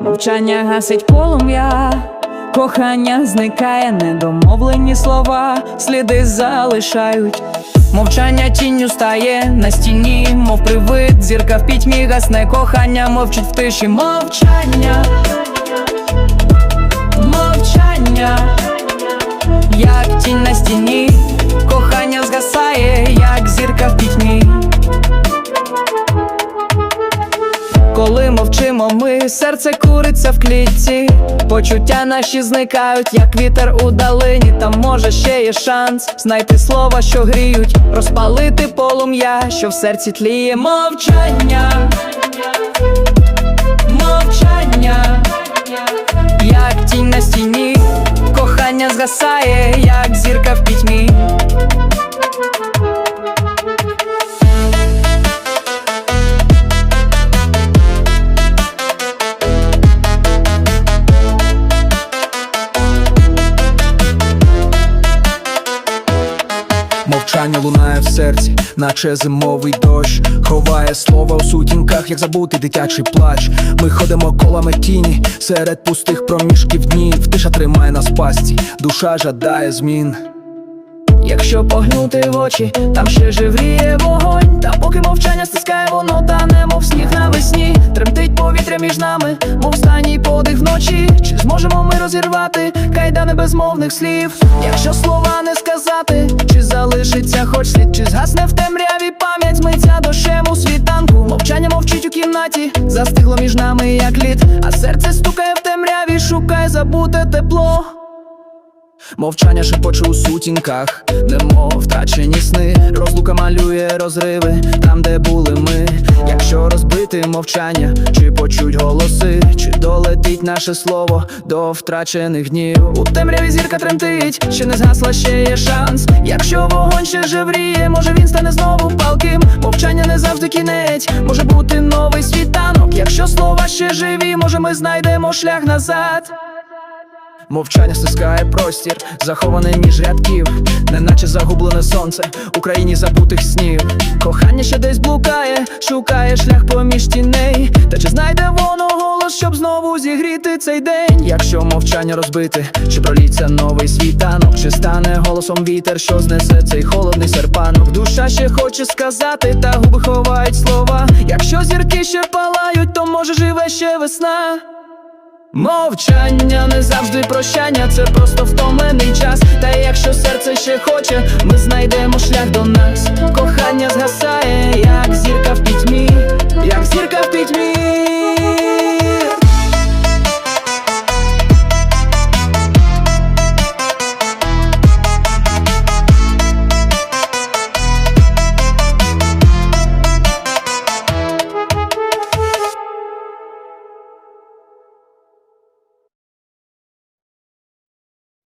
Мовчання гасить полум'я, кохання зникає, недомовлені слова, сліди залишають. Мовчання тінню стає на стіні, мов привид, зірка в пітьмі гасне кохання, мовчить в тиші мовчання, мовчання, як тінь на стіні, кохання згасає, Коли мовчимо, ми серце куриться в клітці, почуття наші зникають, як вітер у долині. Там може ще є шанс знайти слова, що гріють, розпалити полум'я, що в серці тліє мовчання, мовчання, як тінь на стіні, кохання згасає, Мовчання лунає в серці, наче зимовий дощ, ховає слова у сутінках, як забутий дитячий плач. Ми ходимо колами тіні серед пустих проміжків днів. Тиша тримає нас в пастці, душа жадає змін. Якщо поглянути в очі, там ще живріє вогонь. Та поки мовчання стискає воно, та не мов сніг навесні. Тремтить повітря між нами, мов останній подих вночі. Чи зможемо ми розірвати кайдани безмовних слів? Якщо слова не сказати, чи залишиться хоч слід, чи згасне в темряві пам'ять митця дощем у світанку. Мовчання мовчить у кімнаті, застигло між нами, як лід, а серце стукає в темряві, шукає забуте тепло. Мовчання шепоче у сутінках, немов втрачені сни, розлука малює розриви там, де були ми. Якщо розбити мовчання, почуть голоси, чи долетить наше слово до втрачених днів. У темряві зірка тремтить, ще не згасла, ще є шанс. Якщо вогонь ще жевріє, може він стане знову палким. Мовчання не завжди кінець, може бути новий світанок. Якщо слова ще живі, може ми знайдемо шлях назад. Мовчання стискає простір, заховане між рядків, неначе загублене сонце у країні забутих снів. Кохання ще десь блукає, шукає шлях поміж тіней. Та чи знайде воно голос, щоб знову зігріти цей день? Якщо мовчання розбити, чи проліться новий світанок, чи стане голосом вітер, що знесе цей холодний серпанок. Душа ще хоче сказати, та губи ховають слова. Якщо зірки ще палають, то може живе ще весна. Мовчання не завжди прощання, це просто втомлений час. Та якщо серце ще хоче, ми знайдемо шлях до нас. Кохання згасає,